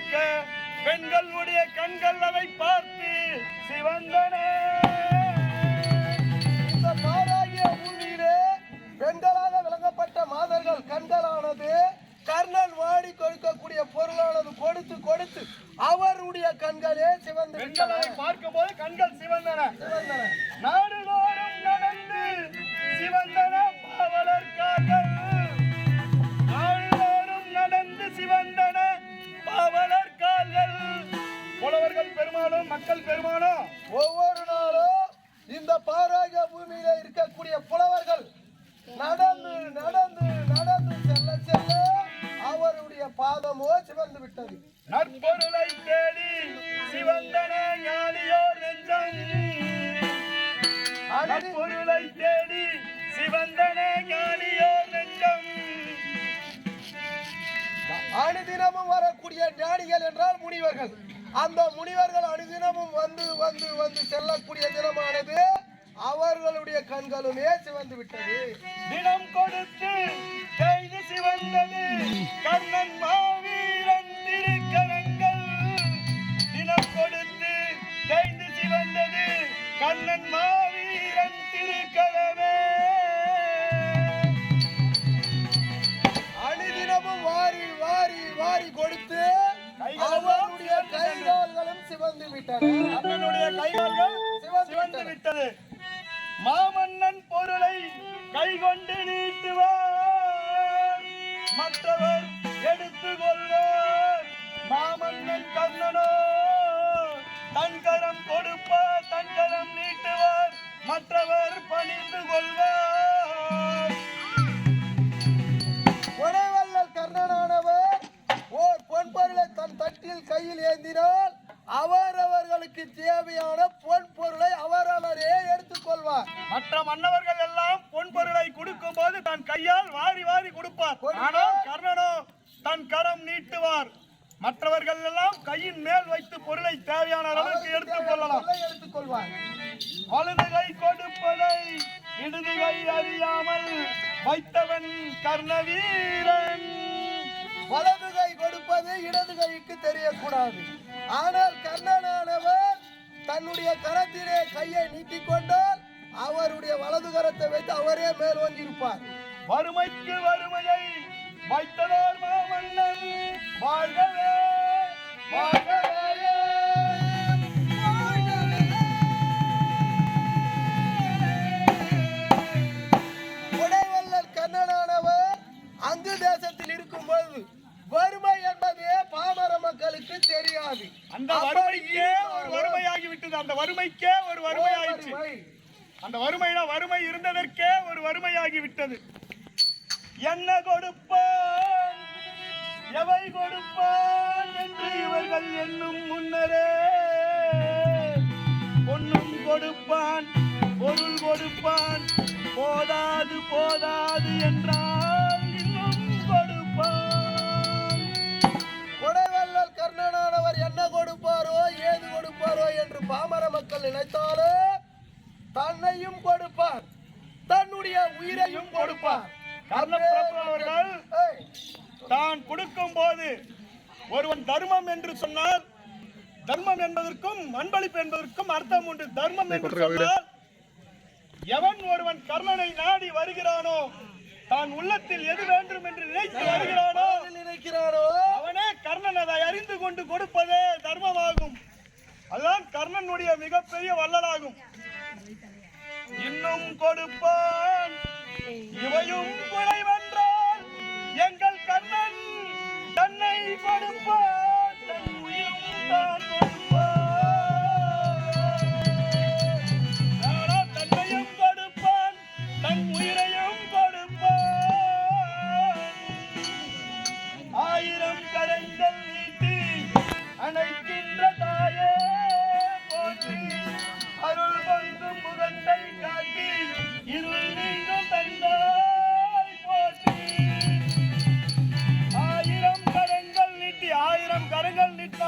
கொடுக்க பெண்களுடைய கண்கள் அதை பார்த்து சிவந்தன இந்த பாராகிய பூமியிலே பெண்களாக விளங்கப்பட்ட மாதர்கள் கண்களானது கர்ணன் வாடி கொடுக்கக்கூடிய பொருளானது கொடுத்து கொடுத்து அவருடைய கண்களே சிவந்து பெண்கள். பார்க்கும் போது கண்கள் சிவந்தன சிவந்தன. நாடுதோறும் மக்கள் பெருமானும் ஒவ்வொரு நாளும் இந்த பாராகிய பூமியிலே இருக்கக்கூடிய புலவர்கள் நடந்து நடந்து நடந்து செல்ல செல்ல அவருடைய பாதமோ சிவந்து விட்டது. நற்பொருளை தேடி சிவந்தன ஞானியோர் நெஞ்சம். நற்பொருளை தேடி சிவந்தன ஞானியோர் நெஞ்சம். அனுதினமும் வரக்கூடிய ஞானிகள் என்றால் முனிவர்கள். அந்த முனிவர்கள் அனுதினமும் வந்து வந்து வந்து செல்லக்கூடிய தினமானது அவர்களுடைய கண்களுமே சிவந்து விட்டது. தினம் கொடுத்து செய்து சிவந்தது. கண்ணன் மாவீரன் திருக்கரங்கள். தினம் கொடுத்து செய்து சிவந்தது. கண்ணன் மாவீரன் திருக்கரங்கள். சிவந்து கைகால்கள் சிவந்து விட்டது. மாமன்னன் பொருளை கைகொண்டு நீட்டுவார். மற்றவர் எடுத்து கொள்வார் மாமன்னன் கர்ணனோ தன்கரம் கொடுப்பார் தன்கரம் தேவையான பொன் பொருளை அவரவரே எடுத்துக்கொள்வார் மற்ற மன்னவர்கள் எல்லாம் பொன் பொருளை கொடுக்கும் போது தன் கையால் வாரி வாரி கொடுப்பார். ஆனால் கர்ணனோ தன் கரம் நீட்டுவார். மற்றவர்கள் எல்லாம் கையின் மேல் வைத்து பொருளை தேவையான அளவுக்கு எடுத்துக் கொள்ளலாம். எடுத்துக்கொள்வார் வலது கை கொடுப்பதை இடது கை அறியாமல் வைத்தவன் கர்ணவீரன். வலது கை கொடுப்பது இடது கைக்கு தெரியக்கூடாது. ஆனால் கர்ணனானவர் தன்னுடைய கரத்திலே கையை நீட்டிக்கொண்டால் அவருடைய வலது கரத்தை வைத்து அவரே மேல் ஓங்கியிருப்பார் வறுமைக்கு வறுமையை வைத்ததோர் மாமன்னன் வாழ்கவே வாழ்க வறுமைக்கே ஒரு வறுமை. ஆயிடுச்சு. அந்த வறுமையில வறுமை இருந்ததற்கே ஒரு வறுமையாகி விட்டது. என்ன கொடுப்பான்? எவை கொடுப்பான் என்று இவர்கள் என்னும் முன்னரே. பொன்னும் கொடுப்பான் பொருள் கொடுப்பான். போதாது போதாது என்றால் மக்கள் நினைத்தாலே தன்னையும் கொடுப்பார். தன்னுடைய உயிரையும் கொடுப்பார். அவர்கள் தான் கொடுக்கும் போது ஒருவன் தர்மம் என்று சொன்னால் தர்மம் என்பதற்கும் அன்பளிப்பு என்பதற்கும் அர்த்தம் உண்டு. தர்மம் என்று சொன்னால் எவன் ஒருவன் கர்ணனை நாடி வருகிறானோ தான் உள்ளத்தில் எது வேண்டும் என்று நினைத்து வருகிறானோ அதில் நினைக்கிறாரோ அவனே கர்ணன் அதை அறிந்து கொண்டு கொடுப்பதே தர்மமாகும். அதுதான் கர்ணனுடைய மிகப்பெரிய வள்ளலாகும். இன்னும் கொடுப்பான். இவையும் குறைவென்றால் எங்கள் கர்ணன் தன்னை கொடுப்பான்.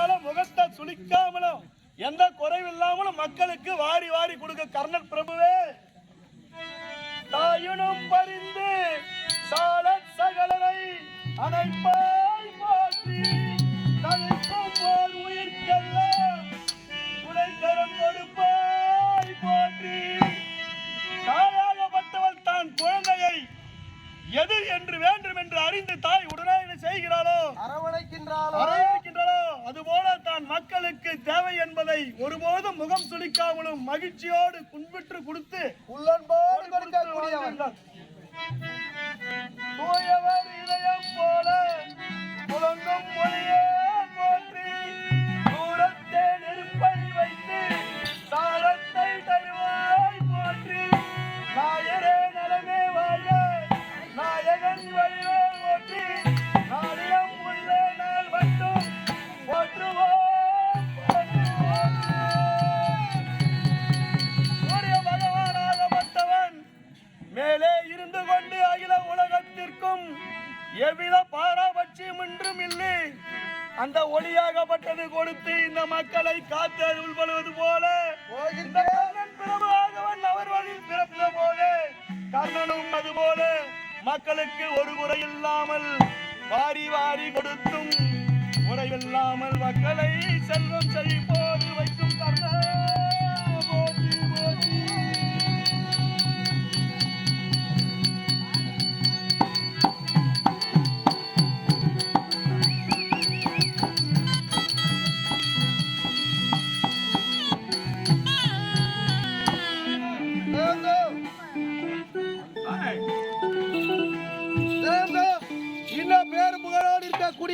கரங்கள் முகத்தை சுளிக்காமலும் எந்த குறைவில்லாமலும் மக்களுக்கு வாரி வாரி கொடுக்க கர்ணன் பிரபுவே. தாயுனும் பரிந்து சால சகலனை அணைப்பாய் மாற்றி. என்பதை ஒருபோதும் முகம் சுளிக்காமலும் மகிழ்ச்சியோடு குன்பிற்று கொடுத்து உள்ளன்போடு கொடுக்கக்கூடியவன். மேலே இருந்து கொண்டு அகில உலகத்திற்கும் எவ்வித பாராபட்சியம் இன்றும் இல்லை. அந்த ஒளியாகப்பட்டது கொடுத்து இந்த மக்களை காத்து உள்படுவது போல பிரபுவாகவன் அவர் வழியில் பிறந்த போல கர்ணனும் அது போல மக்களுக்கு ஒரு முறை இல்லாமல் வாரி வாரி கொடுத்தும் முறையில்லாமல் மக்களை செல்வம் செழிப்போடு வைத்து